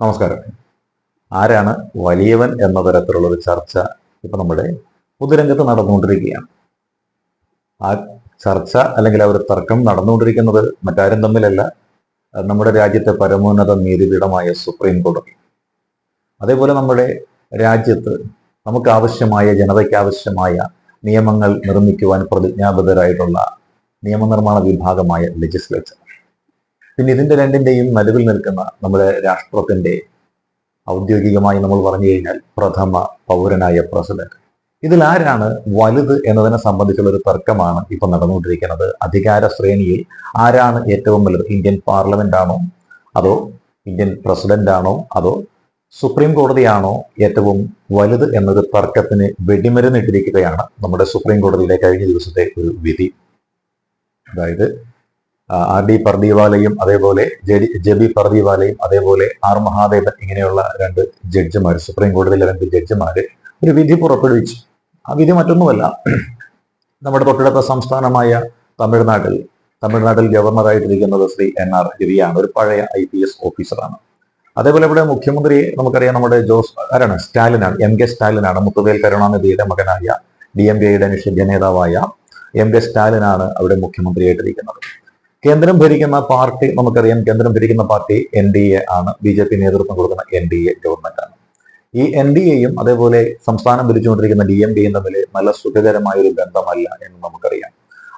നമസ്കാരം. ആരാണ് വലിയവൻ എന്ന തരത്തിലുള്ള ഒരു ചർച്ച ഇപ്പൊ നമ്മുടെ പൊതുരംഗത്ത് നടന്നുകൊണ്ടിരിക്കുകയാണ്. ആ ചർച്ച അല്ലെങ്കിൽ ആ ഒരു തർക്കം നടന്നുകൊണ്ടിരിക്കുന്നത് മറ്റാരും തമ്മിലല്ല നമ്മുടെ രാജ്യത്തെ പരമോന്നത നീതിപീഠമായ സുപ്രീം കോടതി. അതേപോലെ നമ്മുടെ രാജ്യത്ത് നമുക്ക് ആവശ്യമായ ജനതയ്ക്ക് ആവശ്യമായ നിയമങ്ങൾ നിർമ്മിക്കുവാൻ പ്രതിജ്ഞാബദ്ധരായിട്ടുള്ള നിയമനിർമ്മാണ വിഭാഗമായ ലെജിസ്ലേച്ചർ പിന്നെ ഇതിന്റെ രണ്ടിന്റെയും നടുവിൽ നിൽക്കുന്ന നമ്മുടെ രാഷ്ട്രത്തിന്റെ ഔദ്യോഗികമായി നമ്മൾ പറഞ്ഞു കഴിഞ്ഞാൽ പ്രഥമ പൗരനായ പ്രസിഡന്റ്. ഇതിൽ ആരാണ് വലുത് എന്നതിനെ സംബന്ധിച്ചുള്ള ഒരു തർക്കമാണ് ഇപ്പൊ നടന്നുകൊണ്ടിരിക്കുന്നത്. അധികാര ശ്രേണിയിൽ ആരാണ് ഏറ്റവും വലുത്? ഇന്ത്യൻ പാർലമെന്റ് ആണോ? അതോ ഇന്ത്യൻ പ്രസിഡന്റ് ആണോ? അതോ സുപ്രീം കോടതിയാണോ ഏറ്റവും വലുത് എന്നൊരു തർക്കത്തിന് വെടിമരുന്നിട്ടിരിക്കുകയാണ് നമ്മുടെ സുപ്രീം കോടതിയിലെ കഴിഞ്ഞ ദിവസത്തെ ഒരു വിധി. അതായത് ആർ ഡി പർദീവാലയും അതേപോലെ ജെ- ബി പർദീവാലയും അതേപോലെ ആർ മഹാദേവൻ ഇങ്ങനെയുള്ള രണ്ട് ജഡ്ജിമാർ സുപ്രീം കോടതിയിലെ രണ്ട് ജഡ്ജിമാര് ഒരു വിധി പുറപ്പെടുവിച്ചു. ആ വിധി മറ്റൊന്നുമല്ല. നമ്മുടെ തൊട്ടടുത്ത സംസ്ഥാനമായ തമിഴ്നാട്ടിൽ തമിഴ്നാട്ടിൽ ഗവർണറായിട്ടിരിക്കുന്നത് ശ്രീ എൻ ആർ രവിയാണ് ഒരു പഴയ ഐ പി എസ് ഓഫീസറാണ്. അതേപോലെ ഇവിടെ മുഖ്യമന്ത്രിയെ നമുക്കറിയാം നമ്മുടെ ജോസ് ആരാണ്? സ്റ്റാലിനാണ് എം കെ സ്റ്റാലിനാണ് മുത്തുവേൽ കരുണാനിധിയുടെ മകനായ ഡി എം കെയുടെ നിഷിദ്ധ നേതാവായ എം കെ സ്റ്റാലിനാണ് അവിടെ മുഖ്യമന്ത്രിയായിട്ടിരിക്കുന്നത്. കേന്ദ്രം ഭരിക്കുന്ന പാർട്ടി നമുക്കറിയാം കേന്ദ്രം ഭരിക്കുന്ന പാർട്ടി എൻ ഡി എ ആണ്. ബി ജെ പി നേതൃത്വം കൊടുക്കുന്ന എൻ ഡി എ ഗവൺമെന്റ് ആണ്. ഈ എൻ ഡി എയും അതേപോലെ സംസ്ഥാനം ഭരിച്ചുകൊണ്ടിരിക്കുന്ന ഡി എം കെയും തമ്മിൽ നല്ല സുഖകരമായ ഒരു ബന്ധമല്ല എന്ന് നമുക്കറിയാം.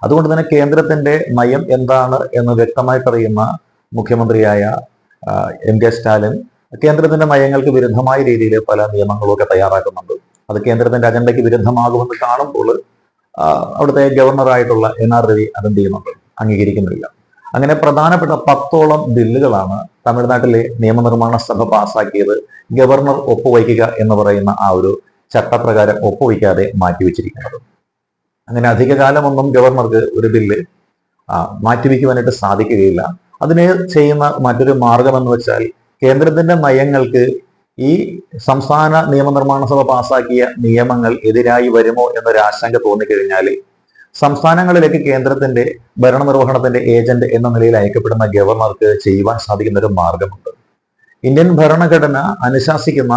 അതുകൊണ്ട് തന്നെ കേന്ദ്രത്തിന്റെ നയം എന്താണ് എന്ന് വ്യക്തമായിട്ടറിയുന്ന മുഖ്യമന്ത്രിയായ എം കെ സ്റ്റാലിൻ കേന്ദ്രത്തിന്റെ നയങ്ങൾക്ക് വിരുദ്ധമായ രീതിയിൽ പല നിയമങ്ങളും ഒക്കെ തയ്യാറാക്കുന്നുണ്ട്. അത് കേന്ദ്രത്തിന്റെ അജണ്ടയ്ക്ക് വിരുദ്ധമാകുമെന്ന് കാണുമ്പോൾ അവിടുത്തെ ഗവർണറായിട്ടുള്ള എൻ ആർ രവി അതെന്ത് ചെയ്യുന്നുണ്ട്? അംഗീകരിക്കുന്നില്ല. അങ്ങനെ പ്രധാനപ്പെട്ട പത്തോളം ബില്ലുകളാണ് തമിഴ്നാട്ടിലെ നിയമനിർമ്മാണ സഭ പാസാക്കിയത്. ഗവർണർ ഒപ്പുവയ്ക്കുക എന്ന് പറയുന്ന ആ ഒരു ചട്ടപ്രകാരം ഒപ്പുവയ്ക്കാതെ മാറ്റിവെച്ചിരിക്കുന്നത്. അങ്ങനെ അധിക കാലമൊന്നും ഗവർണർക്ക് ഒരു ബില്ല് മാറ്റിവെക്കുവാനായിട്ട് സാധിക്കുകയില്ല. അതിനെ ചെയ്യുന്ന മറ്റൊരു മാർഗം എന്ന് വെച്ചാൽ കേന്ദ്രത്തിന്റെ നയങ്ങൾക്ക് ഈ സംസ്ഥാന നിയമനിർമ്മാണ സഭ പാസാക്കിയ നിയമങ്ങൾ എതിരായി വരുമോ എന്നൊരു ആശങ്ക തോന്നിക്കഴിഞ്ഞാൽ സംസ്ഥാനങ്ങളിലേക്ക് കേന്ദ്രത്തിന്റെ ഭരണനിർവഹണത്തിന്റെ ഏജന്റ് എന്ന നിലയിൽ അയക്കപ്പെടുന്ന ഗവർണർക്ക് ചെയ്യുവാൻ സാധിക്കുന്ന ഒരു മാർഗമുണ്ട്. ഇന്ത്യൻ ഭരണഘടന അനുശാസിക്കുന്ന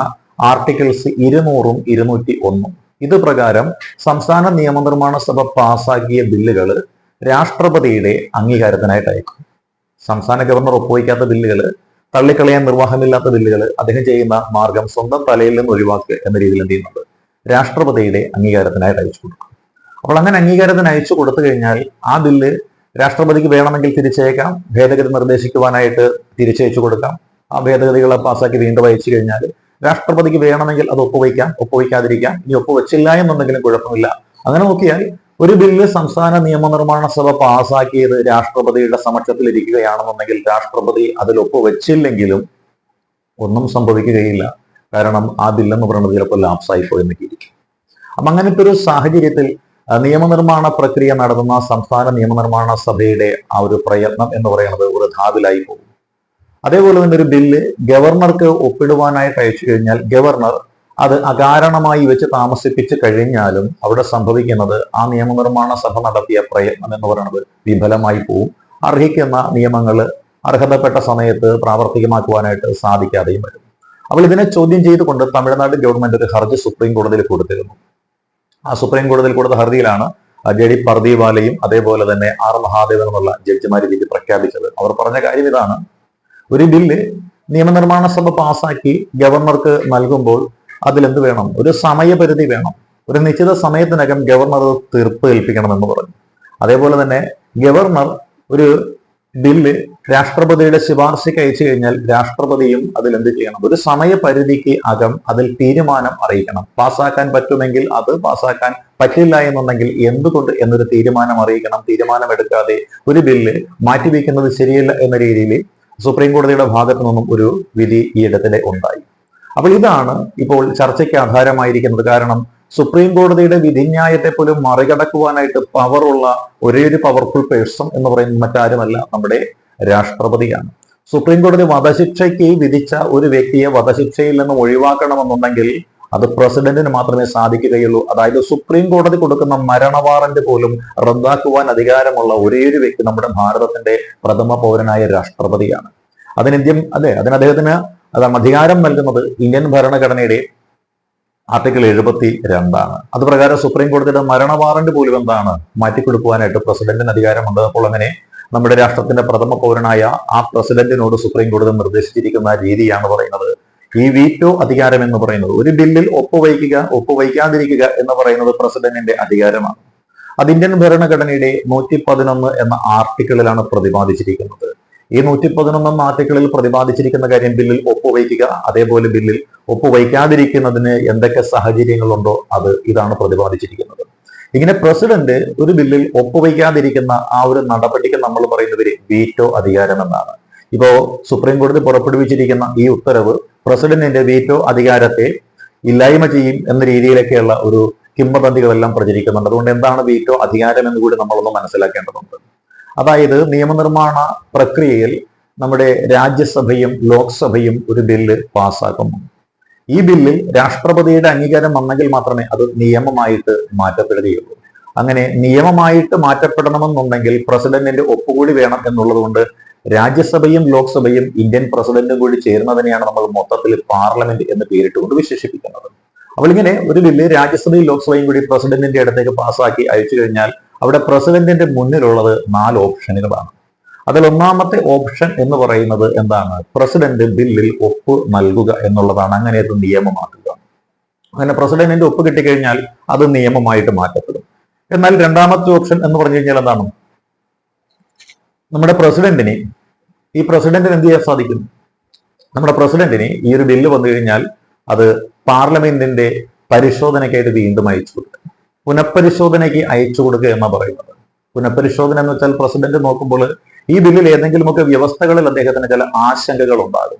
ആർട്ടിക്കിൾസ് ഇരുന്നൂറും ഇരുന്നൂറ്റി ഒന്നും ഇത് പ്രകാരം സംസ്ഥാന നിയമനിർമ്മാണ സഭ പാസാക്കിയ ബില്ലുകൾ രാഷ്ട്രപതിയുടെ അംഗീകാരത്തിനായിട്ട് അയക്കും. സംസ്ഥാന ഗവർണർ ഒപ്പുവയ്ക്കാത്ത ബില്ലുകൾ തള്ളിക്കളയാൻ നിർവാഹമില്ലാത്ത ബില്ലുകൾ അദ്ദേഹം ചെയ്യുന്ന മാർഗം സ്വന്തം തലയിൽ നിന്ന് ഒഴിവാക്കുക എന്ന രീതിയിൽ എന്ത് ചെയ്യുന്നുണ്ട്? രാഷ്ട്രപതിയുടെ അംഗീകാരത്തിനായിട്ട് അയച്ചു കൊടുക്കും. അപ്പോൾ അങ്ങനെ അംഗീകാരത്തിന് അയച്ചു കൊടുത്തു കഴിഞ്ഞാൽ ആ ബില്ല് രാഷ്ട്രപതിക്ക് വേണമെങ്കിൽ തിരിച്ചയക്കാം ഭേദഗതി നിർദ്ദേശിക്കുവാനായിട്ട് തിരിച്ചയച്ചു കൊടുക്കാം. ആ ഭേദഗതികളെ പാസ്സാക്കി വീണ്ടും അയച്ചു കഴിഞ്ഞാൽ രാഷ്ട്രപതിക്ക് വേണമെങ്കിൽ അത് ഒപ്പുവയ്ക്കാം ഒപ്പുവയ്ക്കാതിരിക്കാം. ഇനി ഒപ്പുവെച്ചില്ല എന്നുണ്ടെങ്കിലും കുഴപ്പമില്ല. അങ്ങനെ നോക്കിയാൽ ഒരു ബില്ല് സംസ്ഥാന നിയമനിർമ്മാണ സഭ പാസാക്കിയത് രാഷ്ട്രപതിയുടെ സമക്ഷത്തിൽ ഇരിക്കുകയാണെന്നുണ്ടെങ്കിൽ രാഷ്ട്രപതി അതിൽ ഒപ്പുവെച്ചില്ലെങ്കിലും ഒന്നും സംഭവിക്കുകയില്ല. കാരണം ആ ബില്ലെന്ന് പറയുന്നത് ചിലപ്പോൾ ലാപ്സായി പോയെന്നൊക്കെ ഇരിക്കും. അപ്പൊ അങ്ങനത്തെ ഒരു സാഹചര്യത്തിൽ നിയമനിർമ്മാണ പ്രക്രിയ നടത്തുന്ന സംസ്ഥാന നിയമനിർമ്മാണ സഭയുടെ ആ ഒരു പ്രയത്നം എന്ന് പറയുന്നത് വൃഥാവിലായി പോകും അതേപോലെ തന്നെ ഒരു ബില്ല് ഗവർണർക്ക് ഒപ്പിടുവാനായിട്ട് അയച്ചു കഴിഞ്ഞാൽ ഗവർണർ അത് അകാരണമായി വെച്ച് താമസിപ്പിച്ച് കഴിഞ്ഞാലും അവിടെ സംഭവിക്കുന്നത് ആ നിയമനിർമ്മാണ സഭ നടത്തിയ പ്രയത്നം എന്ന് പറയുന്നത് വിഫലമായി പോവും. അർഹിക്കുന്ന നിയമങ്ങൾ അർഹതപ്പെട്ട സമയത്ത് പ്രാവർത്തികമാക്കുവാനായിട്ട് സാധിക്കാതെയും വരും. അപ്പോൾ ഇതിനെ ചോദ്യം ചെയ്തുകൊണ്ട് തമിഴ്നാട് ഗവൺമെന്റ് ഒരു ഹർജി സുപ്രീം കോടതിയിൽ കൊടുത്തിരുന്നു. സുപ്രീം കോടതിയിൽ കൊടുത്ത ഹർജിയിലാണ് ജഡി പർദീവാലയും അതേപോലെ തന്നെ ആർ മഹാദേവൻ എന്നുള്ള ജഡ്ജിമാർ വിധി പ്രഖ്യാപിച്ചത്. അവർ പറഞ്ഞ കാര്യം ഇതാണ്. ഒരു ബില്ല് നിയമനിർമ്മാണ സഭ പാസാക്കി ഗവർണർക്ക് നൽകുമ്പോൾ അതിലെന്ത് വേണം? ഒരു സമയപരിധി വേണം. ഒരു നിശ്ചിത സമയത്തിനകം ഗവർണർ തീർപ്പ് ഏൽപ്പിക്കണമെന്ന് പറഞ്ഞു. അതേപോലെ തന്നെ ഗവർണർ ഒരു ബില്ല് രാഷ്ട്രപതിയുടെ ശുപാർശയ്ക്ക് അയച്ചു കഴിഞ്ഞാൽ രാഷ്ട്രപതിയും അതിൽ എന്ത് ചെയ്യണം? ഒരു സമയപരിധിക്ക് അകം അതിൽ തീരുമാനം അറിയിക്കണം. പാസ്സാക്കാൻ പറ്റുമെങ്കിൽ അത് പാസ്സാക്കാൻ പറ്റില്ല എന്നുണ്ടെങ്കിൽ എന്തുകൊണ്ട് എന്നൊരു തീരുമാനം അറിയിക്കണം. തീരുമാനം എടുക്കാതെ ഒരു ബില്ല് മാറ്റിവെക്കുന്നത് ശരിയല്ല എന്ന രീതിയിൽ സുപ്രീം കോടതിയുടെ ഭാഗത്തു നിന്നും ഒരു വിധി ഈ ഇടത്തിലെ ഉണ്ടായി. അപ്പോൾ ഇതാണ് ഇപ്പോൾ ചർച്ചയ്ക്ക് ആധാരമായിരിക്കുന്നത്. കാരണം സുപ്രീം കോടതിയുടെ വിധിന്യായത്തെ പോലും മറികടക്കുവാനായിട്ട് പവറുള്ള ഒരേ ഒരു പവർഫുൾ പേഴ്സൺ എന്ന് പറയുന്നത് മറ്റാരുമല്ല നമ്മുടെ രാഷ്ട്രപതിയാണ്. സുപ്രീം കോടതി വധശിക്ഷയ്ക്ക് വിധിച്ച ഒരു വ്യക്തിയെ വധശിക്ഷയിൽ നിന്ന് ഒഴിവാക്കണമെന്നുണ്ടെങ്കിൽ അത് പ്രസിഡന്റിന് മാത്രമേ സാധിക്കുകയുള്ളൂ. അതായത് സുപ്രീം കോടതി കൊടുക്കുന്ന മരണ വാറന്റ് പോലും റദ്ദാക്കുവാൻ അധികാരമുള്ള ഒരേ ഒരു വ്യക്തി നമ്മുടെ ഭാരതത്തിന്റെ പ്രഥമ പൗരനായ രാഷ്ട്രപതിയാണ്. അതിന് അതെ അതിന് അദ്ദേഹത്തിന് അതാണ് അധികാരം നൽകുന്നത്. ഇന്ത്യൻ ഭരണഘടനയുടെ ആർട്ടിക്കിൾ എഴുപത്തി രണ്ടാണ്. അത് പ്രകാരം സുപ്രീം കോടതിയുടെ മരണ വാറന്റ് പോലും എന്താണ് മാറ്റിക്കൊടുക്കുവാനായിട്ട് പ്രസിഡന്റിന് അധികാരമുണ്ട്. അപ്പോൾ അങ്ങനെ നമ്മുടെ രാഷ്ട്രത്തിന്റെ പ്രഥമ പൗരനായ ആ പ്രസിഡന്റിനോട് സുപ്രീം കോടതി നിർദ്ദേശിച്ചിരിക്കുന്ന രീതിയാണ് പറയുന്നത്. ഈ വീറ്റോ അധികാരം എന്ന് പറയുന്നത് ഒരു ബില്ലിൽ ഒപ്പുവയ്ക്കുക ഒപ്പുവയ്ക്കാതിരിക്കുക എന്ന് പറയുന്നത് പ്രസിഡന്റിന്റെ അധികാരമാണ്. അത് ഇന്ത്യൻ ഭരണഘടനയുടെ നൂറ്റി പതിനൊന്ന് എന്ന ആർട്ടിക്കിളിലാണ് പ്രതിപാദിച്ചിരിക്കുന്നത്. ഈ നൂറ്റി പതിനൊന്നാം ആർട്ടിക്കിളിൽ പ്രതിപാദിച്ചിരിക്കുന്ന കാര്യം ബില്ലിൽ ഒപ്പുവയ്ക്കുക. അതേപോലെ ബില്ലിൽ ഒപ്പുവയ്ക്കാതിരിക്കുന്നതിന് എന്തൊക്കെ സാഹചര്യങ്ങളുണ്ടോ അത് ഇതാണ് പ്രതിപാദിച്ചിരിക്കുന്നത്. ഇങ്ങനെ പ്രസിഡന്റ് ഒരു ബില്ലിൽ ഒപ്പുവയ്ക്കാതിരിക്കുന്ന ആ ഒരു നടപടിക്ക് നമ്മൾ പറയുന്നവര് വീറ്റോ അധികാരം എന്നാണ്. ഇപ്പോ സുപ്രീം കോടതി പുറപ്പെടുവിച്ചിരിക്കുന്ന ഈ ഉത്തരവ് പ്രസിഡന്റിന്റെ വീറ്റോ അധികാരത്തെ ഇല്ലായ്മ ചെയ്യും എന്ന രീതിയിലൊക്കെയുള്ള ഒരു കിംബന്തികളെല്ലാം പ്രചരിക്കുന്നുണ്ട്. അതുകൊണ്ട് എന്താണ് വീറ്റോ അധികാരം എന്ന് കൂടി നമ്മളൊന്ന് മനസ്സിലാക്കേണ്ടതുണ്ട്. അതായത് നിയമനിർമ്മാണ പ്രക്രിയയിൽ നമ്മുടെ രാജ്യസഭയും ലോക്സഭയും ഒരു ബില്ല് പാസ്സാക്കുന്നു ഈ ബില്ലിൽ രാഷ്ട്രപതിയുടെ അംഗീകാരം വന്നെങ്കിൽ മാത്രമേ അത് നിയമമായിട്ട് മാറ്റപ്പെടുകയുള്ളൂ. അങ്ങനെ നിയമമായിട്ട് മാറ്റപ്പെടണമെന്നുണ്ടെങ്കിൽ പ്രസിഡന്റിന്റെ ഒപ്പുകൂടി വേണം എന്നുള്ളതുകൊണ്ട് രാജ്യസഭയും ലോക്സഭയും ഇന്ത്യൻ പ്രസിഡന്റും കൂടി ചേരുന്നതിനെയാണ് നമ്മൾ മൊത്തത്തിൽ പാർലമെന്റ് എന്ന് പേരിട്ടുകൊണ്ട് വിശേഷിപ്പിക്കുന്നത്. അപ്പോൾ ഇങ്ങനെ ഒരു ബില്ല് രാജ്യസഭയും ലോക്സഭയും കൂടി പ്രസിഡന്റിന്റെ അടുത്തേക്ക് പാസ്സാക്കി അയച്ചു കഴിഞ്ഞാൽ അവിടെ പ്രസിഡന്റിന്റെ മുന്നിലുള്ളത് നാല് ഓപ്ഷനുകളാണ്. അതിൽ ഒന്നാമത്തെ ഓപ്ഷൻ എന്ന് പറയുന്നത് എന്താണ്? പ്രസിഡന്റ് ബില്ലിൽ ഒപ്പ് നൽകുക എന്നുള്ളതാണ് അങ്ങനെ അത് നിയമമാക്കുക. അങ്ങനെ പ്രസിഡന്റിന്റെ ഒപ്പ് കിട്ടിക്കഴിഞ്ഞാൽ അത് നിയമമായിട്ട് മാറ്റപ്പെടും. എന്നാൽ രണ്ടാമത്തെ ഓപ്ഷൻ എന്ന് പറഞ്ഞു കഴിഞ്ഞാൽ എന്താണ്? നമ്മുടെ പ്രസിഡന്റിന് ഈ പ്രസിഡന്റിന് എന്ത് ചെയ്യാൻ സാധിക്കും നമ്മുടെ പ്രസിഡന്റിന് ഈ ഒരു ബില്ല് വന്നു കഴിഞ്ഞാൽ അത് പാർലമെന്റിന്റെ പരിശോധനയ്ക്കായിട്ട് വീണ്ടും അയച്ചു കൊടുക്കുക പുനഃപരിശോധനയ്ക്ക് അയച്ചു കൊടുക്കുക എന്ന് പറയുന്നത്. പുനഃപരിശോധന എന്ന് വെച്ചാൽ പ്രസിഡന്റ് നോക്കുമ്പോൾ ഈ ബില്ലിൽ ഏതെങ്കിലുമൊക്കെ വ്യവസ്ഥകളിൽ അദ്ദേഹത്തിന് ചില ആശങ്കകൾ ഉണ്ടാകും.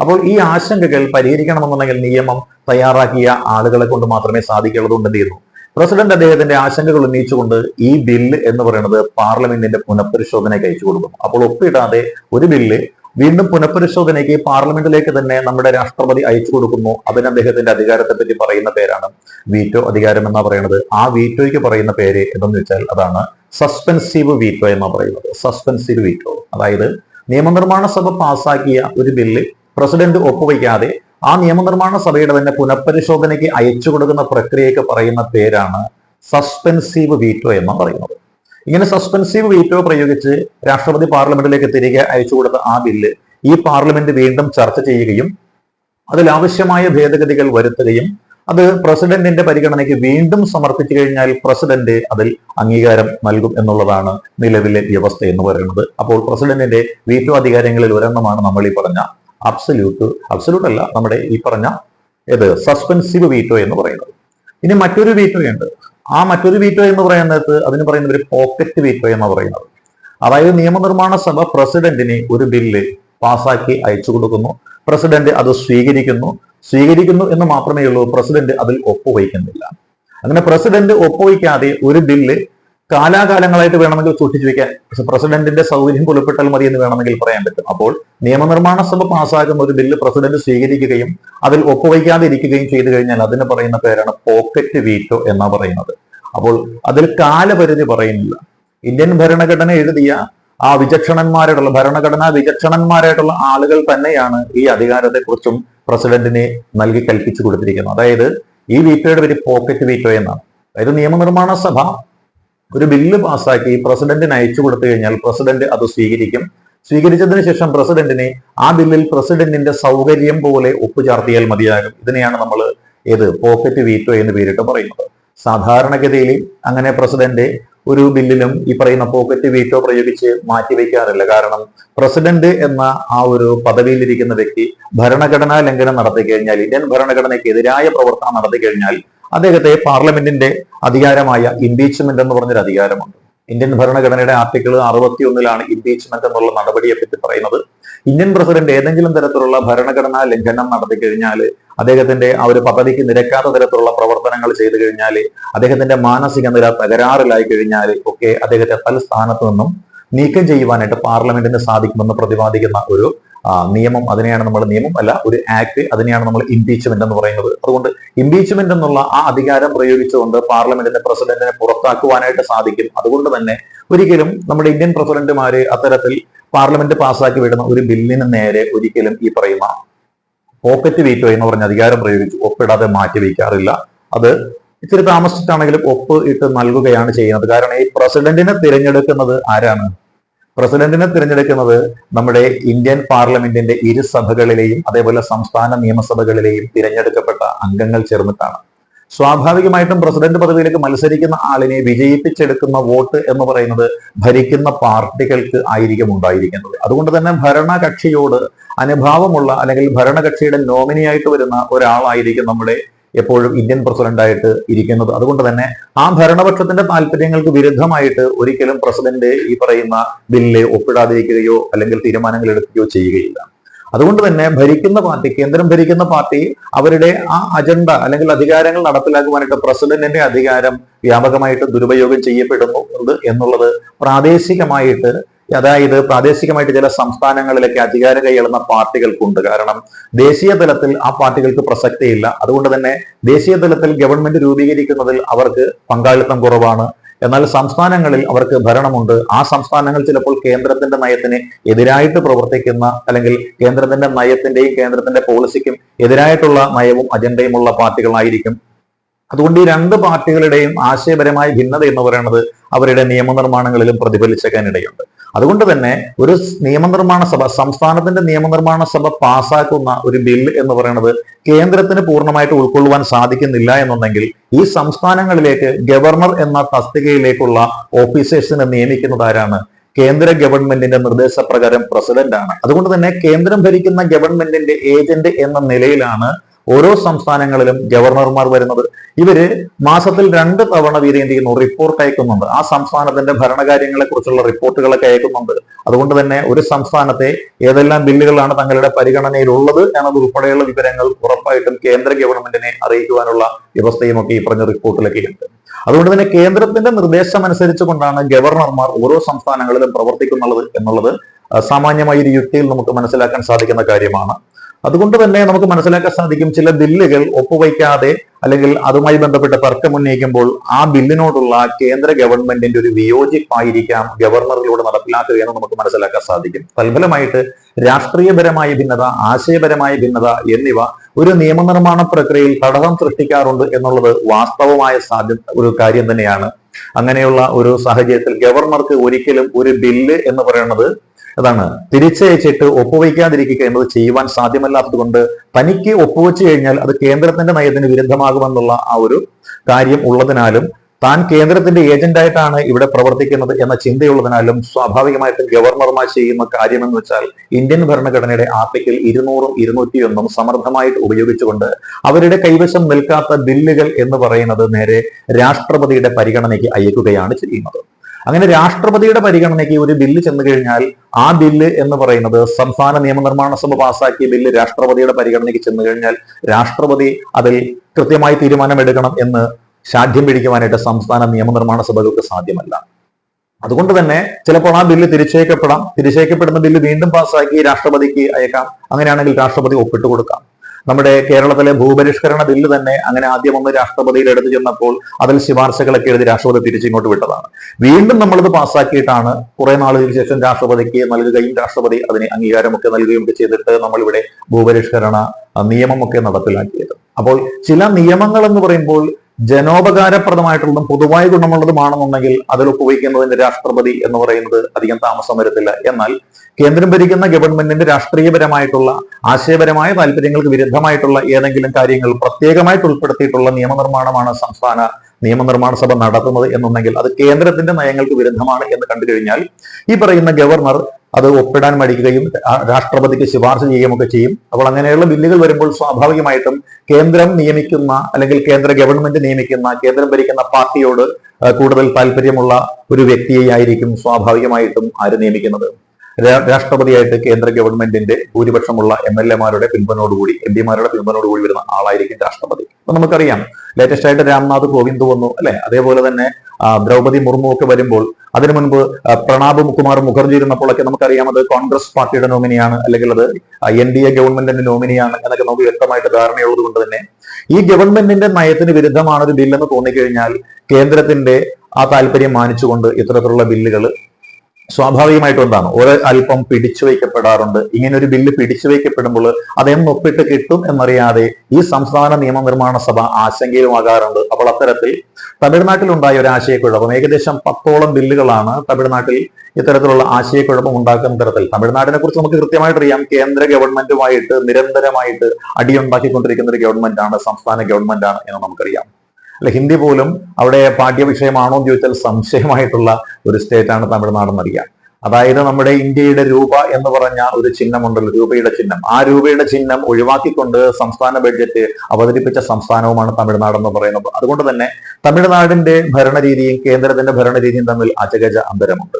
അപ്പോൾ ഈ ആശങ്കകൾ പരിഹരിക്കണമെന്നുണ്ടെങ്കിൽ നിയമം തയ്യാറാക്കിയ ആളുകളെ കൊണ്ട് മാത്രമേ സാധിക്കുള്ളതുകൊണ്ട് ചെയ്യുന്നു? പ്രസിഡന്റ് അദ്ദേഹത്തിന്റെ ആശങ്കകൾ ഉന്നയിച്ചുകൊണ്ട് ഈ ബില്ല് എന്ന് പറയുന്നത് പാർലമെന്റിന്റെ പുനഃപരിശോധനയ്ക്ക് അയച്ചു കൊടുക്കും അപ്പോൾ ഒപ്പിടാതെ ഒരു ബില്ല് വീണ്ടും പുനഃപരിശോധനയ്ക്ക് പാർലമെന്റിലേക്ക് തന്നെ നമ്മുടെ രാഷ്ട്രപതി അയച്ചു കൊടുക്കുന്നു. അതിന് അദ്ദേഹത്തിന്റെ അധികാരത്തെ പറ്റി പറയുന്ന പേരാണ് വീറ്റോ അധികാരം എന്നാ പറയുന്നത്. ആ വീറ്റോയ്ക്ക് പറയുന്ന പേര് എന്തെന്ന് വെച്ചാൽ അതാണ് സസ്പെൻസീവ് വീറ്റോ എന്നാ പറയുന്നത്. Suspensive veto. അതായത് നിയമനിർമ്മാണ സഭ പാസാക്കിയ ഒരു ബില്ല് പ്രസിഡന്റ് ഒപ്പുവയ്ക്കാതെ ആ നിയമനിർമ്മാണ സഭയുടെ തന്നെ പുനഃപരിശോധനയ്ക്ക് അയച്ചു കൊടുക്കുന്ന പ്രക്രിയയ്ക്ക് പറയുന്ന പേരാണ് സസ്പെൻസീവ് വീറ്റോ എന്ന് പറയുന്നത്. ഇങ്ങനെ സസ്പെൻസീവ് വീറ്റോ പ്രയോഗിച്ച് രാഷ്ട്രപതി പാർലമെന്റിലേക്ക് തിരികെ അയച്ചു കൊടുത്ത ആ ബില്ല് ഈ പാർലമെന്റ് വീണ്ടും ചർച്ച ചെയ്യുകയും അതിൽ ആവശ്യമായ ഭേദഗതികൾ വരുത്തുകയും അത് പ്രസിഡന്റിന്റെ പരിഗണനയ്ക്ക് വീണ്ടും സമർപ്പിച്ചു കഴിഞ്ഞാൽ പ്രസിഡന്റ് അതിൽ അംഗീകാരം നൽകും എന്നുള്ളതാണ് നിലവിലെ വ്യവസ്ഥ എന്ന് പറയുന്നത്. അപ്പോൾ പ്രസിഡന്റിന്റെ വീറ്റോ അധികാരങ്ങളിൽ ഒരെണ്ണമാണ് നമ്മൾ ഈ പറഞ്ഞ അബ്സല്യൂട്ട് അബ്സല്യൂട്ട് അല്ല നമ്മുടെ ഈ പറഞ്ഞ ഏത് സസ്പെൻസീവ് വീറ്റോ എന്ന് പറയുന്നത്. ഇനി മറ്റൊരു വീറ്റോ ഉണ്ട് ആ മറ്റൊരു വീറ്റോ എന്ന് പറയുന്നത് അതിന് പറയുന്ന ഒരു പോക്കറ്റ് വീറ്റോ എന്ന് പറയുന്നത്. അതായത് നിയമനിർമ്മാണ സഭ പ്രസിഡന്റിന് ഒരു ബില്ല് പാസാക്കി അയച്ചു കൊടുക്കുന്നു. പ്രസിഡന്റ് അത് സ്വീകരിക്കുന്നു. സ്വീകരിക്കുന്നു എന്ന് മാത്രമേ ഉള്ളൂ. പ്രസിഡന്റ് അതിൽ ഒപ്പുവയ്ക്കുന്നില്ല. അങ്ങനെ പ്രസിഡന്റ് ഒപ്പുവയ്ക്കാതെ ഒരു ബില്ല് കാലാകാലങ്ങളായിട്ട് വേണമെങ്കിൽ സൂക്ഷിച്ചു വെക്കാൻ പ്രസിഡന്റിന്റെ സൗകര്യം പുലപ്പെട്ടാൽ മതി എന്ന് വേണമെങ്കിൽ പറയാൻ പറ്റും. അപ്പോൾ നിയമനിർമ്മാണ സഭ പാസ്സാക്കുന്ന ഒരു ബില്ല് പ്രസിഡന്റ് സ്വീകരിക്കുകയും അതിൽ ഒപ്പുവയ്ക്കാതെ ഇരിക്കുകയും ചെയ്തു കഴിഞ്ഞാൽ അതിന് പറയുന്ന പേരാണ് പോക്കറ്റ് വീറ്റോ എന്നാ പറയുന്നത്. അപ്പോൾ അതിൽ കാലപരിധി പറയുന്നില്ല. ഇന്ത്യൻ ഭരണഘടന എഴുതിയ ആ വിചക്ഷണന്മാരായിട്ടുള്ള ഭരണഘടനാ വിചക്ഷണന്മാരായിട്ടുള്ള ആളുകൾ തന്നെയാണ് ഈ അധികാരത്തെക്കുറിച്ചും പ്രസിഡന്റിനെ നൽകി കൽപ്പിച്ചു കൊടുത്തിരിക്കുന്നത്. അതായത് ഈ വീറ്റോയുടെ പേര് പോക്കറ്റ് വീറ്റോ എന്നാണ്. അതായത് നിയമനിർമ്മാണ സഭ ഒരു ബില്ല് പാസ്സാക്കി പ്രസിഡന്റിന് അയച്ചു കൊടുത്തു കഴിഞ്ഞാൽ പ്രസിഡന്റ് അത് സ്വീകരിക്കും. സ്വീകരിച്ചതിന് ശേഷം പ്രസിഡന്റിനെ ആ ബില്ലിൽ പ്രസിഡന്റിന്റെ സൗകര്യം പോലെ ഒപ്പുചാർത്തിയാൽ മതിയാകും. ഇതിനെയാണ് നമ്മൾ ഏത്? പോക്കറ്റ് വീറ്റോ എന്ന് പേരിട്ട് പറയുന്നത്. സാധാരണഗതിയിൽ അങ്ങനെ പ്രസിഡന്റ് ഒരു ബില്ലിലും ഈ പറയുന്ന പോക്കറ്റ് വീറ്റോ പ്രയോഗിച്ച് മാറ്റിവെക്കാറില്ല കാരണം പ്രസിഡന്റ് എന്ന ആ ഒരു പദവിയിലിരിക്കുന്ന വ്യക്തി ഭരണഘടനാ ലംഘനം നടത്തി കഴിഞ്ഞാൽ ഇന്ത്യൻ ഭരണഘടനയ്ക്ക് എതിരായ പ്രവർത്തനം നടത്തി കഴിഞ്ഞാൽ അദ്ദേഹത്തെ പാർലമെന്റിന്റെ അധികാരമായ ഇംപീച്ച്മെന്റ് എന്ന് പറഞ്ഞൊരു അധികാരമുണ്ട്. ഇന്ത്യൻ ഭരണഘടനയുടെ ആർട്ടിക്കിൾ അറുപത്തിയൊന്നിലാണ് ഇംപീച്ച്മെന്റ് എന്നുള്ള നടപടിയെ പറ്റി പറയുന്നത്. ഇന്ത്യൻ പ്രസിഡന്റ് ഏതെങ്കിലും തരത്തിലുള്ള ഭരണഘടനാ ലംഘനം നടത്തി കഴിഞ്ഞാൽ അദ്ദേഹത്തിന്റെ ആ ഒരു പദവിക്ക് നിരക്കാത്ത തരത്തിലുള്ള പ്രവർത്തനങ്ങൾ ചെയ്തു കഴിഞ്ഞാൽ അദ്ദേഹത്തിന്റെ മാനസിക നില തകരാറിലായി കഴിഞ്ഞാൽ ഒക്കെ അദ്ദേഹത്തെ തൽസ്ഥാനത്ത് നിന്നും നീക്കം ചെയ്യുവാനായിട്ട് പാർലമെന്റിന് സാധിക്കുമെന്ന് പ്രതിപാദിക്കുന്ന ഒരു നിയമം അതിനെയാണ് നമ്മൾ നിയമം അല്ല ഒരു ആക്ട് അതിനെയാണ് നമ്മൾ ഇംപീച്ച്മെന്റ് എന്ന് പറയുന്നത്. അതുകൊണ്ട് ഇംപീച്ച്മെന്റ് എന്നുള്ള ആ അധികാരം പ്രയോഗിച്ചുകൊണ്ട് പാർലമെന്റിന്റെ പ്രസിഡന്റിനെ പുറത്താക്കുവാനായിട്ട് സാധിക്കും. അതുകൊണ്ട് തന്നെ ഒരിക്കലും നമ്മുടെ ഇന്ത്യൻ പ്രസിഡന്റുമാര് അത്തരത്തിൽ പാർലമെന്റ് പാസ്സാക്കി വിടുന്ന ഒരു ബില്ലിന് നേരെ ഒരിക്കലും ഈ പറയുന്ന പോക്കറ്റ് വീറ്റോ എന്ന് പറഞ്ഞ അധികാരം പ്രയോഗിച്ച് ഒപ്പിടാതെ മാറ്റി വയ്ക്കാറില്ല. അത് ഇച്ചിരി താമസിച്ചിട്ടാണെങ്കിലും ഒപ്പ് ഇട്ട് നൽകുകയാണ് ചെയ്യുന്നത്. കാരണം ഈ പ്രസിഡന്റിനെ തിരഞ്ഞെടുക്കുന്നത് ആരാണ്? പ്രസിഡന്റിനെ തിരഞ്ഞെടുക്കുന്നത് നമ്മുടെ ഇന്ത്യൻ പാർലമെന്റിന്റെ ഇരു സഭകളിലെയും അതേപോലെ സംസ്ഥാന നിയമസഭകളിലെയും തിരഞ്ഞെടുക്കപ്പെട്ട അംഗങ്ങൾ ചേർന്നിട്ടാണ്. സ്വാഭാവികമായിട്ടും പ്രസിഡന്റ് പദവിയിലേക്ക് മത്സരിക്കുന്ന ആളിനെ വിജയിപ്പിച്ചെടുക്കുന്ന വോട്ട് എന്ന് പറയുന്നത് ഭരിക്കുന്ന പാർട്ടികൾക്ക് ആയിരിക്കും ഉണ്ടായിരിക്കുന്നത്. അതുകൊണ്ട് തന്നെ ഭരണകക്ഷിയോട് അനുഭാവമുള്ള അല്ലെങ്കിൽ ഭരണകക്ഷിയുടെ നോമിനിയായിട്ട് വരുന്ന ഒരാളായിരിക്കും നമ്മുടെ എപ്പോഴും ഇന്ത്യൻ പ്രസിഡന്റായിട്ട് ഇരിക്കുന്നത്. അതുകൊണ്ട് തന്നെ ആ ഭരണപക്ഷത്തിന്റെ താല്പര്യങ്ങൾക്ക് വിരുദ്ധമായിട്ട് ഒരിക്കലും പ്രസിഡന്റ് ഈ പറയുന്ന ബില്ല് ഒപ്പിടാതിരിക്കുകയോ അല്ലെങ്കിൽ തീരുമാനങ്ങൾ എടുക്കുകയോ ചെയ്യുകയില്ല. അതുകൊണ്ട് തന്നെ ഭരിക്കുന്ന പാർട്ടി കേന്ദ്രം ഭരിക്കുന്ന പാർട്ടി അവരുടെ ആ അജണ്ട അല്ലെങ്കിൽ അധികാരങ്ങൾ നടപ്പിലാക്കുവാനായിട്ട് പ്രസിഡന്റിന്റെ അധികാരം വ്യാപകമായിട്ട് ദുരുപയോഗം ചെയ്യപ്പെടുന്നു എന്നുള്ളത് പ്രാദേശികമായിട്ട് അതായത് പ്രാദേശികമായിട്ട് ചില സംസ്ഥാനങ്ങളിലൊക്കെ അധികാരം കൈയാളുന്ന പാർട്ടികൾക്കുണ്ട്. കാരണം ദേശീയ തലത്തിൽ ആ പാർട്ടികൾക്ക് പ്രസക്തിയില്ല. അതുകൊണ്ട് തന്നെ ദേശീയ തലത്തിൽ ഗവൺമെന്റ് രൂപീകരിക്കുന്നതിൽ അവർക്ക് പങ്കാളിത്തം കുറവാണ്. എന്നാൽ സംസ്ഥാനങ്ങളിൽ അവർക്ക് ഭരണമുണ്ട്. ആ സംസ്ഥാനങ്ങൾ ചിലപ്പോൾ കേന്ദ്രത്തിന്റെ നയത്തിന് എതിരായിട്ട് പ്രവർത്തിക്കുന്ന അല്ലെങ്കിൽ കേന്ദ്രത്തിന്റെ നയത്തിന്റെയും കേന്ദ്രത്തിന്റെ പോളിസിക്കും എതിരായിട്ടുള്ള നയവും അജണ്ടയുമുള്ള പാർട്ടികളായിരിക്കും. അതുകൊണ്ട് ഈ രണ്ട് പാർട്ടികളുടെയും ആശയപരമായ ഭിന്നത എന്ന് പറയുന്നത് അവരുടെ നിയമനിർമ്മാണങ്ങളിലും പ്രതിഫലിച്ചേക്കാൻ ഇടയുണ്ട് അതുകൊണ്ട് തന്നെ ഒരു നിയമനിർമ്മാണ സഭ സംസ്ഥാനത്തിന്റെ നിയമനിർമ്മാണ സഭ പാസാക്കുന്ന ഒരു ബിൽ എന്ന് പറയുന്നത് കേന്ദ്രത്തിന് പൂർണമായിട്ട് ഉൾക്കൊള്ളുവാൻ സാധിക്കുന്നില്ല എന്നുണ്ടെങ്കിൽ ഈ സംസ്ഥാനങ്ങളിലേക്ക് ഗവർണർ എന്ന തസ്തികയിലേക്കുള്ള ഓഫീസേഴ്സിനെ നിയമിക്കുന്നത് ആരാണ്? കേന്ദ്ര ഗവൺമെന്റിന്റെ നിർദ്ദേശപ്രകാരം പ്രസിഡന്റ് ആണ് അതുകൊണ്ട് തന്നെ കേന്ദ്രം ഭരിക്കുന്ന ഗവൺമെന്റിന്റെ ഏജന്റ് എന്ന നിലയിലാണ് ഓരോ സംസ്ഥാനങ്ങളിലും ഗവർണർമാർ വരുന്നത്. ഇവർ മാസത്തിൽ രണ്ട് തവണ വീതം എന്ത് ചെയ്യുന്നു റിപ്പോർട്ട് അയക്കുന്നുണ്ട്. ആ സംസ്ഥാനത്തിന്റെ ഭരണകാര്യങ്ങളെ കുറിച്ചുള്ള റിപ്പോർട്ടുകളൊക്കെ അയക്കുന്നുണ്ട്. അതുകൊണ്ട് തന്നെ ഒരു സംസ്ഥാനത്തെ ഏതെല്ലാം ബില്ലുകളാണ് തങ്ങളുടെ പരിഗണനയിലുള്ളത് എന്നത് ഉൾപ്പെടെയുള്ള വിവരങ്ങൾ ഉറപ്പായിട്ടും കേന്ദ്ര ഗവൺമെന്റിനെ അറിയിക്കുവാനുള്ള വ്യവസ്ഥയും ഒക്കെ ഈ പറഞ്ഞ റിപ്പോർട്ടിലൊക്കെ ഉണ്ട്. അതുകൊണ്ട് തന്നെ കേന്ദ്രത്തിന്റെ നിർദ്ദേശം അനുസരിച്ചുകൊണ്ടാണ് ഗവർണർമാർ ഓരോ സംസ്ഥാനങ്ങളിലും പ്രവർത്തിക്കുന്നുള്ളത് എന്നുള്ളത് സാമാന്യമായ ഒരു യുക്തിയിൽ നമുക്ക് മനസ്സിലാക്കാൻ സാധിക്കുന്ന കാര്യമാണ്. അതുകൊണ്ട് തന്നെ നമുക്ക് മനസ്സിലാക്കാൻ സാധിക്കും ചില ബില്ലുകൾ ഒപ്പുവയ്ക്കാതെ അല്ലെങ്കിൽ അതുമായി ബന്ധപ്പെട്ട തർക്കം ഉന്നയിക്കുമ്പോൾ ആ ബില്ലിനോടുള്ള കേന്ദ്ര ഗവൺമെന്റിന്റെ ഒരു വിയോജിപ്പായിരിക്കാം ഗവർണറിലൂടെ നടപ്പിലാക്കുക എന്ന് നമുക്ക് മനസ്സിലാക്കാൻ സാധിക്കും. തൽഫലമായിട്ട് രാഷ്ട്രീയപരമായ ഭിന്നത ആശയപരമായ ഭിന്നത എന്നിവ ഒരു നിയമനിർമ്മാണ പ്രക്രിയയിൽ തടസ്സം സൃഷ്ടിക്കാറുണ്ട് എന്നുള്ളത് വാസ്തവമായ സാധ്യ ഒരു കാര്യം തന്നെയാണ്. അങ്ങനെയുള്ള ഒരു സാഹചര്യത്തിൽ ഗവർണർക്ക് ഒരിക്കലും ഒരു ബില്ല് എന്ന് പറയുന്നത് അതാണ്. തിരിച്ചയച്ചിട്ട് ഒപ്പുവയ്ക്കാതിരിക്കുക എന്നത് ചെയ്യുവാൻ സാധ്യമല്ലാത്തതുകൊണ്ട് തനിക്ക് ഒപ്പുവെച്ചു കഴിഞ്ഞാൽ അത് കേന്ദ്രത്തിന്റെ നയത്തിന് വിരുദ്ധമാകുമെന്നുള്ള ആ ഒരു കാര്യം ഉള്ളതിനാലും താൻ കേന്ദ്രത്തിന്റെ ഏജന്റായിട്ടാണ് ഇവിടെ പ്രവർത്തിക്കുന്നത് എന്ന ചിന്തയുള്ളതിനാലും സ്വാഭാവികമായിട്ടും ഗവർണർമാർ ചെയ്യുന്ന കാര്യമെന്ന് വെച്ചാൽ ഇന്ത്യൻ ഭരണഘടനയുടെ ആർട്ടിക്കിൾ ഇരുന്നൂറും ഇരുന്നൂറ്റിയൊന്നും സമർത്ഥമായിട്ട് ഉപയോഗിച്ചുകൊണ്ട് അവരുടെ കൈവശം നിൽക്കാത്ത ബില്ലുകൾ എന്ന് പറയുന്നത് നേരെ രാഷ്ട്രപതിയുടെ പരിഗണനയ്ക്ക് അയക്കുകയാണ് ചെയ്യുന്നത്. അങ്ങനെ രാഷ്ട്രപതിയുടെ പരിഗണനയ്ക്ക് ഒരു ബില്ല് ചെന്നു കഴിഞ്ഞാൽ ആ ബില്ല് എന്ന് പറയുന്നത് സംസ്ഥാന നിയമനിർമ്മാണ സഭ പാസാക്കിയ ബില്ല് രാഷ്ട്രപതിയുടെ പരിഗണനയ്ക്ക് ചെന്നു കഴിഞ്ഞാൽ രാഷ്ട്രപതി അതിൽ കൃത്യമായി തീരുമാനമെടുക്കണം എന്ന് ശാഠ്യം പിടിക്കുവാനായിട്ട് സംസ്ഥാന നിയമനിർമ്മാണ സഭകൾക്ക് സാധ്യമല്ല. അതുകൊണ്ട് തന്നെ ചിലപ്പോൾ ആ ബില്ല് തിരിച്ചയക്കപ്പെടാം. തിരിച്ചയക്കപ്പെടുന്ന ബില്ല് വീണ്ടും പാസ്സാക്കി രാഷ്ട്രപതിക്ക് അയക്കാം. അങ്ങനെയാണെങ്കിൽ രാഷ്ട്രപതി ഒപ്പിട്ട് കൊടുക്കാം നമ്മുടെ കേരളത്തിലെ ഭൂപരിഷ്കരണ ബില്ല് തന്നെ അങ്ങനെ ആദ്യം ഒന്ന് രാഷ്ട്രപതിയിൽ എടുത്തു ചെന്നപ്പോൾ അതിൽ ശുപാർശകളൊക്കെ എഴുതി രാഷ്ട്രപതി തിരിച്ചിങ്ങോട്ട് വിട്ടതാണ്. വീണ്ടും നമ്മളിത് പാസ്സാക്കിയിട്ടാണ് കുറെ നാളുകൾക്ക് ശേഷം രാഷ്ട്രപതിക്ക് നൽകുകയും രാഷ്ട്രപതി അതിന് അംഗീകാരമൊക്കെ നൽകുകയും ഒക്കെ ചെയ്തിട്ട് നമ്മളിവിടെ ഭൂപരിഷ്കരണ നിയമമൊക്കെ നടപ്പിലാക്കിയത്. അപ്പോൾ ചില നിയമങ്ങൾ എന്ന് പറയുമ്പോൾ ജനോപകാരപ്രദമായിട്ടുള്ളതും പൊതുവായ ഗുണമുള്ളതുമാണെന്നുണ്ടെങ്കിൽ അതിൽ ഒപ്പുവയ്ക്കുന്നതിന് രാഷ്ട്രപതി എന്ന് പറയുന്നത് അധികം താമസം വരത്തില്ല. എന്നാൽ കേന്ദ്രം ഭരിക്കുന്ന ഗവൺമെന്റിന്റെ രാഷ്ട്രീയപരമായിട്ടുള്ള ആശയപരമായ താല്പര്യങ്ങൾക്ക് വിരുദ്ധമായിട്ടുള്ള ഏതെങ്കിലും കാര്യങ്ങൾ പ്രത്യേകമായിട്ട് ഉൾപ്പെടുത്തിയിട്ടുള്ള നിയമനിർമ്മാണമാണ് സംസ്ഥാന നിയമനിർമ്മാണ സഭ നടത്തുന്നത് എന്നുണ്ടെങ്കിൽ അത് കേന്ദ്രത്തിന്റെ നയങ്ങൾക്ക് വിരുദ്ധമാണ് എന്ന് കണ്ടു കഴിഞ്ഞാൽ ഈ പറയുന്ന ഗവർണർ അത് ഒപ്പിടാൻ മടിക്കുകയും രാഷ്ട്രപതിക്ക് ശുപാർശ ചെയ്യുകയും ഒക്കെ ചെയ്യും. അപ്പോൾ അങ്ങനെയുള്ള ബില്ലുകൾ വരുമ്പോൾ സ്വാഭാവികമായിട്ടും കേന്ദ്രം നിയമിക്കുന്ന അല്ലെങ്കിൽ കേന്ദ്ര ഗവൺമെന്റ് നിയമിക്കുന്ന കേന്ദ്രം ഭരിക്കുന്ന പാർട്ടിയോട് കൂടുതൽ താല്പര്യമുള്ള ഒരു വ്യക്തിയെയായിരിക്കും സ്വാഭാവികമായിട്ടും ആര് നിയമിക്കുന്നത്. രാഷ്ട്രപതിയായിട്ട് കേന്ദ്ര ഗവൺമെന്റിന്റെ ഭൂരിപക്ഷമുള്ള എം എൽ എമാരുടെ പിന്തുണയോടുകൂടി എം പിമാരുടെ പിന്തുണയോടുകൂടി വരുന്ന ആളായിരിക്കും രാഷ്ട്രപതി. അപ്പൊ നമുക്കറിയാം ലേറ്റസ്റ്റ് ആയിട്ട് രാംനാഥ് കോവിന്ദ് വന്നു അല്ലെ? അതേപോലെ തന്നെ ദ്രൗപതി മുർമു ഒക്കെ വരുമ്പോൾ അതിനു മുൻപ് പ്രണാബ് കുമാർ മുഖർജി ഇരുന്നപ്പോഴൊക്കെ നമുക്കറിയാം അത് കോൺഗ്രസ് പാർട്ടിയുടെ നോമിനിയാണ് അല്ലെങ്കിൽ അത് എൻ ഡി എ ഗവൺമെന്റിന്റെ നോമിനിയാണ് എന്നൊക്കെ നമുക്ക് വ്യക്തമായിട്ട് ധാരണയുള്ളത് കൊണ്ട് തന്നെ. ഈ ഗവൺമെന്റിന്റെ നയത്തിന് വിരുദ്ധമാണ് ഒരു ബില്ലെന്ന് തോന്നിക്കഴിഞ്ഞാൽ കേന്ദ്രത്തിന്റെ ആ താല്പര്യം മാനിച്ചുകൊണ്ട് ഇത്തരത്തിലുള്ള ബില്ലുകൾ സ്വാഭാവികമായിട്ടും എന്താണ് ഒരു അല്പം പിടിച്ചു വയ്ക്കപ്പെടാറുണ്ട്. ഇങ്ങനെ ഒരു ബില്ല് പിടിച്ചു വയ്ക്കപ്പെടുമ്പോൾ അതെന്ന് ഒപ്പിട്ട് കിട്ടും എന്നറിയാതെ ഈ സംസ്ഥാന നിയമനിർമ്മാണ സഭ ആശങ്കയിലുമാകാറുണ്ട്. അപ്പോൾ അത്തരത്തിൽ തമിഴ്നാട്ടിലുണ്ടായ ഒരു ആശയക്കുഴപ്പം ഏകദേശം പത്തോളം ബില്ലുകളാണ് തമിഴ്നാട്ടിൽ ഇത്തരത്തിലുള്ള ആശയക്കുഴപ്പം ഉണ്ടാക്കുന്ന തരത്തിൽ. തമിഴ്നാടിനെ കുറിച്ച് നമുക്ക് കൃത്യമായിട്ട് അറിയാം. കേന്ദ്ര ഗവൺമെന്റുമായിട്ട് നിരന്തരമായിട്ട് അടിയുണ്ടാക്കിക്കൊണ്ടിരിക്കുന്ന ഒരു ഗവൺമെന്റാണ് സംസ്ഥാന ഗവൺമെന്റാണ് എന്ന് നമുക്കറിയാം. അല്ല ഹിന്ദി പോലും അവിടെ പാഠ്യവിഷയമാണോ എന്ന് ചോദിച്ചാൽ സംശയമായിട്ടുള്ള ഒരു സ്റ്റേറ്റ് ആണ് തമിഴ്നാടെന്ന് അറിയാം. അതായത് നമ്മുടെ ഇന്ത്യയുടെ രൂപ എന്ന് പറഞ്ഞ ഒരു ചിഹ്നമുണ്ടല്ലോ രൂപയുടെ ചിഹ്നം. ആ രൂപയുടെ ചിഹ്നം ഒഴിവാക്കിക്കൊണ്ട് സംസ്ഥാന ബഡ്ജറ്റ് അവതരിപ്പിച്ച സംസ്ഥാനവുമാണ് തമിഴ്നാട് എന്ന് പറയുന്നത്. അതുകൊണ്ട് തന്നെ തമിഴ്നാടിന്റെ ഭരണരീതിയും കേന്ദ്രത്തിന്റെ ഭരണരീതിയും തമ്മിൽ അജഗജ അന്തരമുണ്ട്.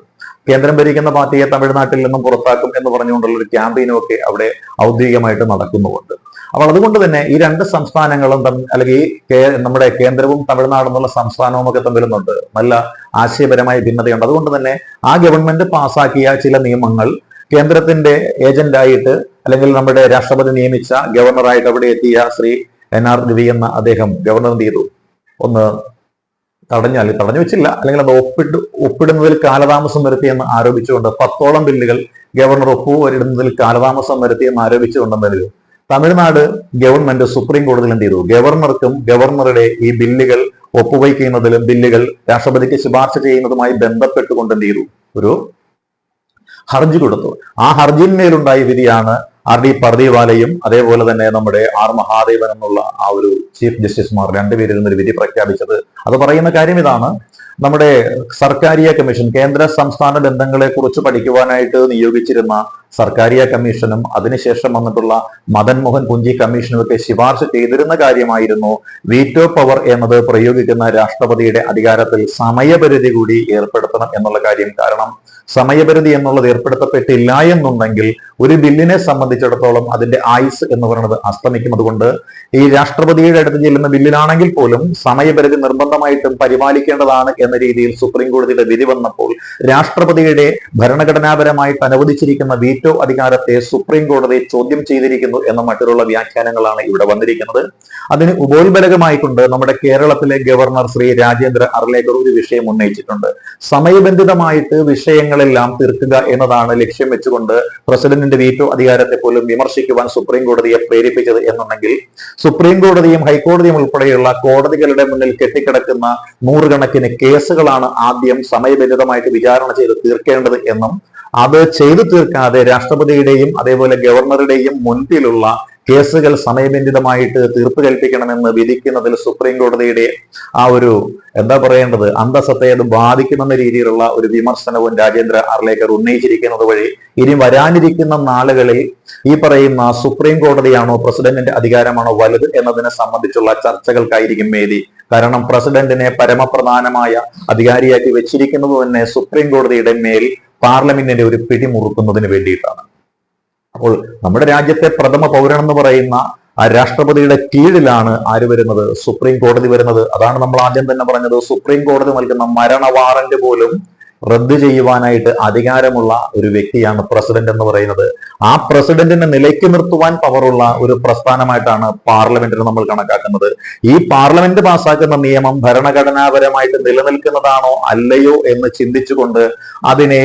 കേന്ദ്രം ഭരിക്കുന്ന പാർട്ടിയെ തമിഴ്നാട്ടിൽ നിന്നും പുറത്താക്കും എന്ന് പറഞ്ഞുകൊണ്ടുള്ള ഒരു ക്യാമ്പയിനും ഒക്കെ അവിടെ ഔദ്യോഗികമായിട്ട് നടക്കുന്നുമുണ്ട്. അപ്പോൾ അതുകൊണ്ട് തന്നെ ഈ രണ്ട് സംസ്ഥാനങ്ങളും അല്ലെങ്കിൽ ഈ നമ്മുടെ കേന്ദ്രവും തമിഴ്നാട് എന്നുള്ള സംസ്ഥാനവും ഒക്കെ തമ്മിലുന്നുണ്ട് നല്ല ആശയപരമായ ഭിന്നതയുണ്ട്. അതുകൊണ്ട് തന്നെ ആ ഗവൺമെന്റ് പാസാക്കിയ ചില നിയമങ്ങൾ കേന്ദ്രത്തിന്റെ ഏജന്റായിട്ട് അല്ലെങ്കിൽ നമ്മുടെ രാഷ്ട്രപതി നിയമിച്ച ഗവർണറായിട്ട് അവിടെ എത്തിയ ശ്രീ എൻ ആർ രവി എന്ന അദ്ദേഹം ഗവർണർ എന്ത് ചെയ്തു? ഒന്ന് തടഞ്ഞാൽ തടഞ്ഞു വെച്ചില്ല. അല്ലെങ്കിൽ അത് ഒപ്പിട്ട് ഒപ്പിടുന്നതിൽ കാലതാമസം വരുത്തിയെന്ന് ആരോപിച്ചുകൊണ്ട് പത്തോളം ബില്ലുകൾ ഗവർണർ ഒപ്പുവരിടുന്നതിൽ കാലതാമസം വരുത്തിയെന്ന് ആരോപിച്ചുകൊണ്ടെന്നല്ലോ തമിഴ്നാട് ഗവൺമെന്റ് സുപ്രീം കോടതിയിൽ എന്ത് ചെയ്തു? ഗവർണർക്കും ഗവർണറുടെ ഈ ബില്ലുകൾ ഒപ്പുവയ്ക്കുന്നതിലും ബില്ലുകൾ രാഷ്ട്രപതിക്ക് ശുപാർശ ചെയ്യുന്നതുമായി ബന്ധപ്പെട്ടുകൊണ്ട് എന്ത് ചെയ്തു? ഒരു ഹർജി കൊടുത്തു. ആ ഹർജിന്മേലുണ്ടായ വിധിയാണ് ആർ ഡി പർദിവാലയും അതേപോലെ തന്നെ നമ്മുടെ ആർ മഹാദേവൻ എന്നുള്ള ആ ഒരു ചീഫ് ജസ്റ്റിസുമാർ രണ്ടുപേരിൽ ഒരു വിധി പ്രഖ്യാപിച്ചത്. അത് പറയുന്ന കാര്യം ഇതാണ്. നമ്മുടെ സർക്കാരിയ കമ്മീഷൻ കേന്ദ്ര സംസ്ഥാന ബന്ധങ്ങളെ കുറിച്ച് പഠിക്കുവാനായിട്ട് നിയോഗിച്ചിരുന്ന സർക്കാരിയ കമ്മീഷനും അതിനുശേഷം വന്നിട്ടുള്ള മദൻ മോഹൻ കുഞ്ചി കമ്മീഷനും ഒക്കെ ശുപാർശ ചെയ്തിരുന്ന കാര്യമായിരുന്നു വീറ്റോ പവർ എന്നത് പ്രയോഗിക്കുന്ന രാഷ്ട്രപതിയുടെ അധികാരത്തിൽ സമയപരിധി കൂടി ഏർപ്പെടുത്തണം എന്നുള്ള കാര്യം കാരണം സമയപരിധി എന്നുള്ളത് ഏർപ്പെടുത്തപ്പെട്ടില്ല എന്നുണ്ടെങ്കിൽ ഒരു ബില്ലിനെ സംബന്ധിച്ചിടത്തോളം അതിന്റെ ആയുസ് എന്ന് പറയുന്നത് അസ്തമിക്കും. അതുകൊണ്ട് ഈ രാഷ്ട്രപതിയുടെ അടുത്ത് ചെല്ലുന്ന ബില്ലിലാണെങ്കിൽ പോലും സമയപരിധി നിർബന്ധമായിട്ടും പരിപാലിക്കേണ്ടതാണ് എന്ന രീതിയിൽ സുപ്രീം കോടതിയുടെ വിധി വന്നപ്പോൾ രാഷ്ട്രപതിയുടെ ഭരണഘടനാപരമായിട്ട് അനുവദിച്ചിരിക്കുന്ന വീറ്റോ അധികാരത്തെ സുപ്രീം കോടതി ചോദ്യം ചെയ്തിരിക്കുന്നു എന്ന മറ്റുള്ള വ്യാഖ്യാനങ്ങളാണ് ഇവിടെ വന്നിരിക്കുന്നത്. അതിന് ഉപോത്ബലകമായിക്കൊണ്ട് നമ്മുടെ കേരളത്തിലെ ഗവർണർ ശ്രീ രാജേന്ദ്ര അർലേക്കർ ഒരു വിഷയം ഉന്നയിച്ചിട്ടുണ്ട്. സമയബന്ധിതമായിട്ട് വിഷയങ്ങളെല്ലാം തീർക്കുക എന്നതാണ് ലക്ഷ്യം വെച്ചുകൊണ്ട് പ്രസിഡന്റിന്റെ വീറ്റോ അധികാരത്തെ പോലും വിമർശിക്കുവാൻ സുപ്രീം കോടതിയെ പ്രേരിപ്പിച്ചത് എന്നുണ്ടെങ്കിൽ സുപ്രീം കോടതിയും ഹൈക്കോടതിയും ഉൾപ്പെടെയുള്ള കോടതികളുടെ മുന്നിൽ കെട്ടിക്കിടക്കുന്ന നൂറുകണക്കിന് കേസുകളാണ് ആദ്യം സമയബന്ധിതമായിട്ട് വിചാരണ ചെയ്ത് തീർക്കേണ്ടത് എന്നും അത് ചെയ്തു തീർക്കാതെ രാഷ്ട്രപതിയുടെയും അതേപോലെ ഗവർണറുടെയും മുൻപിലുള്ള കേസുകൾ സമയബന്ധിതമായിട്ട് തീർപ്പ് കൽപ്പിക്കണമെന്ന് വിധിക്കുന്നതിൽ സുപ്രീം കോടതിയുടെ ആ ഒരു എന്താ പറയേണ്ടത് അന്തസ്സത്തെ അത് ബാധിക്കുമെന്ന രീതിയിലുള്ള ഒരു വിമർശനവും രാജേന്ദ്ര അർലേക്കർ ഉന്നയിച്ചിരിക്കുന്നത് വഴി ഇനി വരാനിരിക്കുന്ന നാളുകളിൽ ഈ പറയുന്ന സുപ്രീം കോടതിയാണോ പ്രസിഡന്റിന്റെ അധികാരമാണോ വലുത് എന്നതിനെ സംബന്ധിച്ചുള്ള ചർച്ചകൾക്കായിരിക്കും വേദി കാരണം പ്രസിഡന്റിനെ പരമപ്രധാനമായ അധികാരിയാക്കി വെച്ചിരിക്കുന്നത് തന്നെ സുപ്രീം കോടതിയുടെ മേൽ പാർലമെന്റിന്റെ ഒരു പിടിമുറുക്കുന്നതിന് വേണ്ടിയിട്ടാണ്. അപ്പോൾ നമ്മുടെ രാജ്യത്തെ പ്രഥമ പൗരൻ എന്ന് പറയുന്ന ആ രാഷ്ട്രപതിയുടെ കീഴിലാണ് ആര് വരുന്നത്? സുപ്രീം കോടതി വരുന്നത്. അതാണ് നമ്മൾ ആദ്യം തന്നെ പറഞ്ഞത്. സുപ്രീം കോടതി നൽകുന്ന മരണ വാറന്റ് പോലും റദ്ദ് ചെയ്യുവാനായിട്ട് അധികാരമുള്ള ഒരു വ്യക്തിയാണ് പ്രസിഡന്റ് എന്ന് പറയുന്നത്. ആ പ്രസിഡന്റിനെ നിലയ്ക്ക് നിർത്തുവാൻ പവറുള്ള ഒരു പ്രസ്ഥാനമായിട്ടാണ് പാർലമെന്റിനെ നമ്മൾ കണക്കാക്കുന്നത്. ഈ പാർലമെന്റ് പാസ്സാക്കുന്ന നിയമം ഭരണഘടനാപരമായിട്ട് നിലനിൽക്കുന്നതാണോ അല്ലയോ എന്ന് ചിന്തിച്ചുകൊണ്ട് അതിനെ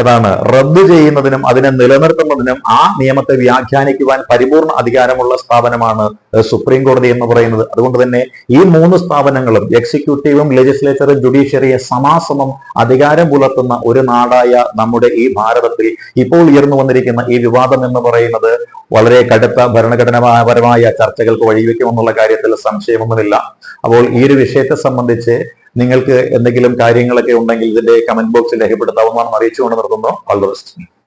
ഏതാണ്? റദ്ദ് ചെയ്യുന്നതിനും അതിനെ നിലനിർത്തുന്നതിനും ആ നിയമത്തെ വ്യാഖ്യാനിക്കുവാൻ പരിപൂർണ അധികാരമുള്ള സ്ഥാപനമാണ് സുപ്രീം കോടതി എന്ന് പറയുന്നത്. അതുകൊണ്ട് തന്നെ ഈ മൂന്ന് സ്ഥാപനങ്ങളും എക്സിക്യൂട്ടീവും ലെജിസ്ലേച്ചറും ജുഡീഷ്യറിയെ സമാസമം അധികാരം പുലർത്തുന്ന ഒരു നാടായ നമ്മുടെ ഈ ഭാരതത്തിൽ ഇപ്പോൾ ഉയർന്നു വന്നിരിക്കുന്ന ഈ വിവാദം എന്ന് പറയുന്നത് വളരെ കടുത്ത ഭരണഘടനാപരമായ ചർച്ചകൾക്ക് വഴിവെക്കുമെന്നുള്ള കാര്യത്തിൽ സംശയമൊന്നുമില്ല. അപ്പോൾ ഈ ഒരു വിഷയത്തെ സംബന്ധിച്ച് നിങ്ങൾക്ക് എന്തെങ്കിലും കാര്യങ്ങളൊക്കെ ഉണ്ടെങ്കിൽ ഇതിന്റെ കമന്റ് ബോക്സിൽ രേഖപ്പെടുത്താവുന്നതാണ്. അറിയിച്ചുകൊണ്ട് നിർത്തുന്നു. All the best